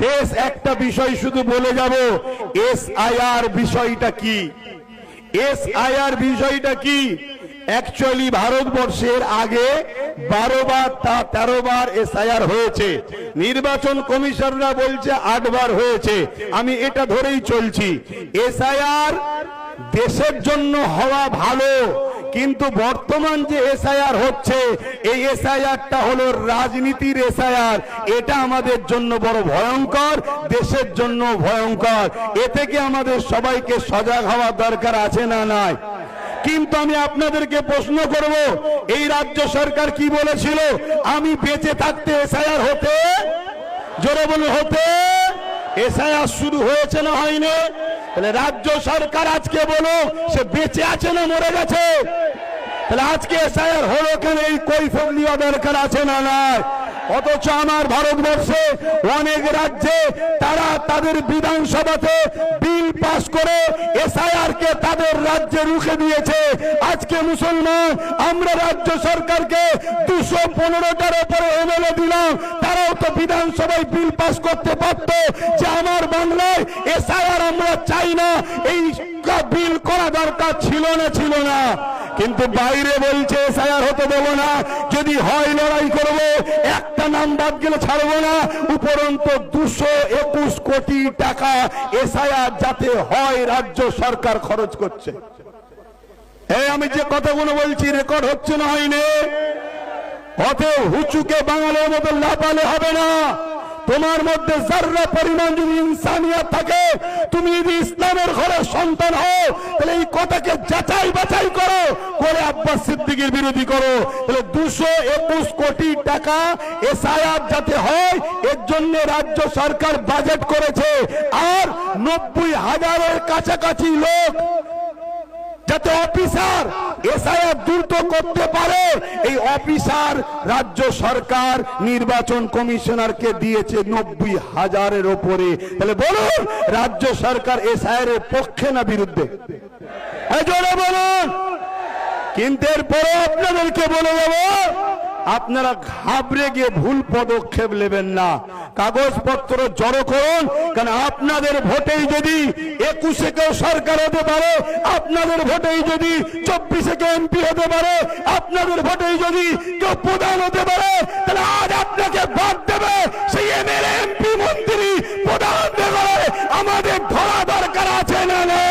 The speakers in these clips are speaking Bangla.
শেষ একটা বিষয় শুধু বলে যাব এস আইআর বিষয়টা কি? এস আইআর বিষয়টা কি? অ্যাকচুয়ালি ভারতবর্ষের আগে বারো বার তা তেরো বার এস এসআইআর হয়েছে। নির্বাচন কমিশনরা বলছে আট বার হয়েছে। আমি এটা ধরেই চলছি। এস এসআইআর দেশের জন্য হওয়া ভালো কিন্তু বর্তমান যে এসআইআর হচ্ছে, এই এসআইআরটা হলো রাজনীতির এসআইআর এটা আমাদের জন্য বড় ভয়ঙ্কর, দেশের জন্য ভয়ঙ্কর। এ থেকে আমাদের সবাইকে সজাগ হওয়া দরকার আছে না নাই? কিন্তু আমি আপনাদেরকে প্রশ্ন করব, এই রাজ্য সরকার কি বলেছিল? আমি বেঁচে থাকতে এসআইআর হতে, জোরে বলে হতে? এসআইআর শুরু হয়েছে না হয়নি? তাহলে রাজ্য সরকার আজকে বলো সে বেঁচে আছে না মরে গেছে? তাহলে আজকে এসআইআর হলো কেন এই কৈফল দেওয়া দরকার আছে না নয় অথচ আমার ভারতবর্ষে অনেক রাজ্যে তারা তাদের বিধানসভাতে বিল পাস করে এসআইআর কে তাদের রাজ্যে রুখে দিয়েছে। আজকে মুসলমান, আমরা রাজ্য সরকারকে দুশো পনেরোটার উপরে এমএলএ দিলাম, তারাও তো বিধানসভায় বিল পাস করতে পারতো যে আমার বাংলায় এসআইআর আমরা চাই না। এই বিল করা দরকার ছিল না ছিল না। কিন্তু বাইরে বলছে এসআইআর হতে দেবো না। যদি হয় লড়াই করব, একটা নাম বাদ গেলে ছাড়বো না। উপরন্ত দুশো একুশ কোটি টাকা এসআইআর যাতে হয়, রাজ্য সরকার খরচ করছে। এই আমি যে কথাগুলো বলছি রেকর্ড হচ্ছে না হয়নি। অতএব হুচুকে বাঙালির মতো লাপালে হবে না। তোমার মধ্যে যার্রা পরিমাণ যদি ইনসানিয়াত থাকে, তুমি যদি ইসলামের ঘরের সন্তান হও, তাহলে এই কথাকে যাচাই আব্বাস সিদ্দিকের বিরোধী করো। তাহলে দুশো একুশ কোটি টাকা এসআইআর যাতে হয়, এর জন্য রাজ্য সরকার বাজেট করেছে। আর নব্বই হাজারের কাছাকাছি লোক যাতে অফিসার এসআইআর দ্রুত করতে পারে, এই অফিসার রাজ্য সরকার নির্বাচন কমিশনারকে দিয়েছে নব্বই হাজারের ওপরে। তাহলে বলুন, রাজ্য সরকার এসআইআর এর পক্ষে না বিরুদ্ধে? বলুন। কিন্তু এরপরে আপনাদেরকে বলে দেবো আপনারা ঘাবড়ে গিয়ে ভুল পদক্ষেপ নেবেন না। কাগজপত্র জড়ো করুন, কারণ আপনাদের ভোটেই যদি একুশে কেউ সরকার হতে পারে, আপনাদের ভোটেই যদি চব্বিশে কেউ এমপি হতে পারে, আপনাদের ভোটেই যদি কেউ প্রধান হতে পারে, তাহলে আজ আপনাকে বাদ দেবে সেই এমএলএ এমপি মন্ত্রী প্রধান আমাদের ধরা দরকার আছে না নেই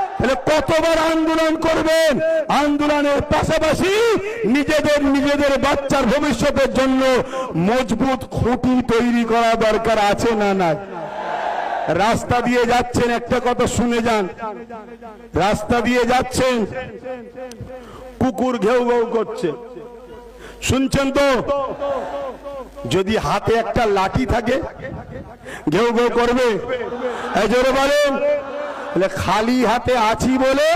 তাহলে কতবার আন্দোলন করবেন? আন্দোলনের পাশাপাশি নিজেদের নিজেদের বাচ্চার ভবিষ্যতের জন্য মজবুত খুঁটি তৈরি করা দরকার আছে না না রাস্তা দিয়ে যাচ্ছেন, একটা কথা শুনে যান। রাস্তা দিয়ে যাচ্ছেন, কুকুর ঘেউ ঘেউ করছে। শুনছেন তো? যদি হাতে একটা লাঠি থাকে, ঘেউ ঘেউ করবে? জোরে বলেন। বলে খালি হাতে আছি বলে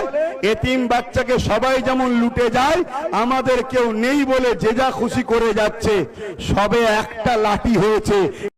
এতিম বাচ্চাকে সবাই যেমন লুটে যায়, আমাদের কেউ নেই বলে যে যা খুশি করে যাচ্ছে, সবে একটা লাঠি হয়েছে।